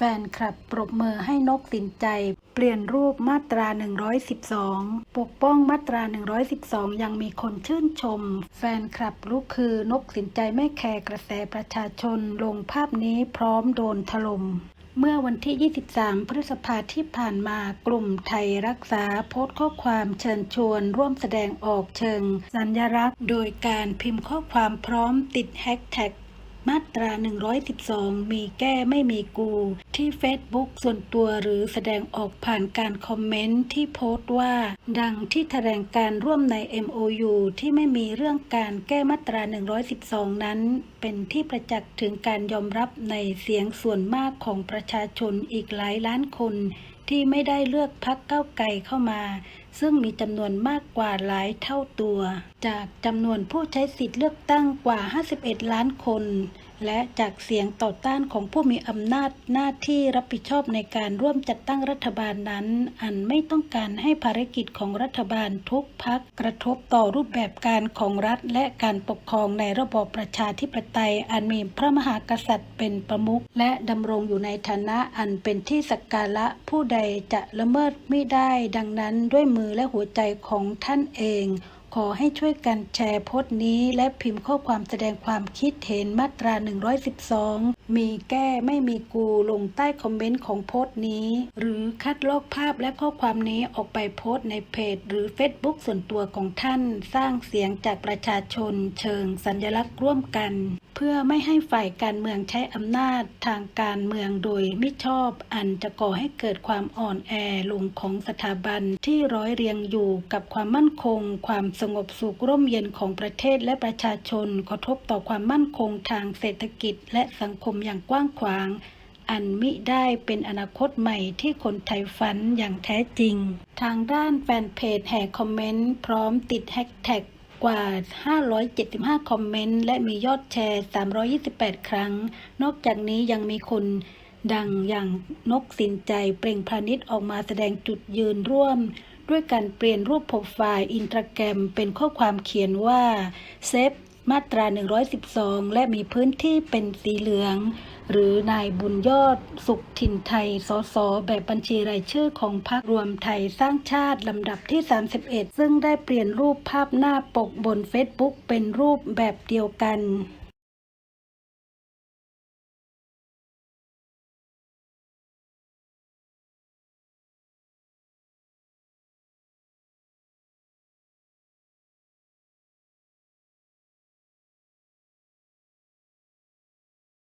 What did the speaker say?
แฟนคลับปรบมือให้นกสินใจ เปลี่ยนรูปมาตรา 112 ปกป้องมาตรา 112 ยังมีคนชื่นชม แฟนคลับลูกคือนกสินใจไม่แคร์กระแสประชาชนลงภาพนี้พร้อมโดนถล่มเมื่อวันที่ 23 พฤษภาที่ผ่านมากลุ่มไทยรักษาโพสต์ข้อความเชิญชวน ร่วมแสดงออกเชิง สัญลักษณ์ โดยการพิมพ์ข้อความพร้อมติดแฮชแท็ก มาตรา 112 มีแก้ไม่มีกู ที่ Facebook ส่วนตัวหรือแสดงออกผ่านการคอมเมนต์ที่โพสต์ว่า ดังที่แถลงการร่วมใน MOU ที่ไม่มีเรื่องการแก้มาตรา 112 นั้น เป็นที่ประจักษ์ถึงการยอมรับในเสียงส่วนมากของประชาชนอีกหลายล้านคน ที่ไม่ได้เลือกพักเก้าไกลเข้ามา ซึ่งมีจำนวนมากกว่าหลายเท่าตัว จากจำนวนผู้ใช้สิทธิ์เลือกตั้งกว่า 51 ล้านคน และจากเสียงต่อต้านของผู้มีอำนาจหน้าที่รับผิดชอบในการร่วมจัดตั้งรัฐบาลนั้น อันไม่ต้องการให้ภารกิจของรัฐบาลทุกพักกระทบต่อรูปแบบการของรัฐและการปกครองในระบอบประชาธิปไตย อันมีพระมหากษัตริย์เป็นประมุขและดำรงอยู่ในฐานะอันเป็นที่สักการะผู้ใดจะละเมิดไม่ได้ ดังนั้นด้วยมือและหัวใจของท่านเอง ขอให้ช่วยกันแชร์โพสต์นี้ และพิมพ์ข้อความแสดงความคิดเห็นมาตรา 112 มีแก้ไม่มีกูลงใต้คอมเมนต์ของโพสต์นี้ หรือคัดลอกภาพและข้อความนี้ออกไปโพสต์ในเพจ หรือ Facebook ส่วนตัวของท่าน สร้างเสียงจากประชาชน เชิงสัญลักษณ์ร่วมกัน เพื่อไม่ให้ฝ่ายการเมืองใช้อำนาจทางการเมืองโดยมิชอบ อันจะก่อให้เกิดความอ่อนแอลงของสถาบันที่ร้อยเรียงอยู่กับความมั่นคง ความสงบสุขร่มเย็นของประเทศและประชาชนกระทบต่อความมั่นคงทางเศรษฐกิจและสังคมอย่างกว้างขวาง อันมิได้เป็นอนาคตใหม่ที่คนไทยฝันอย่างแท้จริง ทางด้านแฟนเพจแห่คอมเมนต์พร้อมติดแฮชแท็กกว่า 575 คอมเมนต์ และมียอดแชร์ 328 ครั้ง นอกจากนี้ยังมีคนดังอย่างนกสินใจเปล่งพาณิชย์ออกมาแสดงจุดยืนร่วม ด้วยการเปลี่ยนรูปโปรไฟล์อินสตาแกรมเป็นข้อความเขียนว่าเซฟ มาตรา 112 และมีพื้นที่เป็นสีเหลือง หรือนายบุญยอด สุขถิ่นไทย สส แบบบัญชีรายชื่อของพรรครวมไทยสร้างชาติลำดับที่ 31 ซึ่งได้เปลี่ยนรูปภาพหน้าปกบนเฟซบุ๊กเป็นรูปแบบเดียวกัน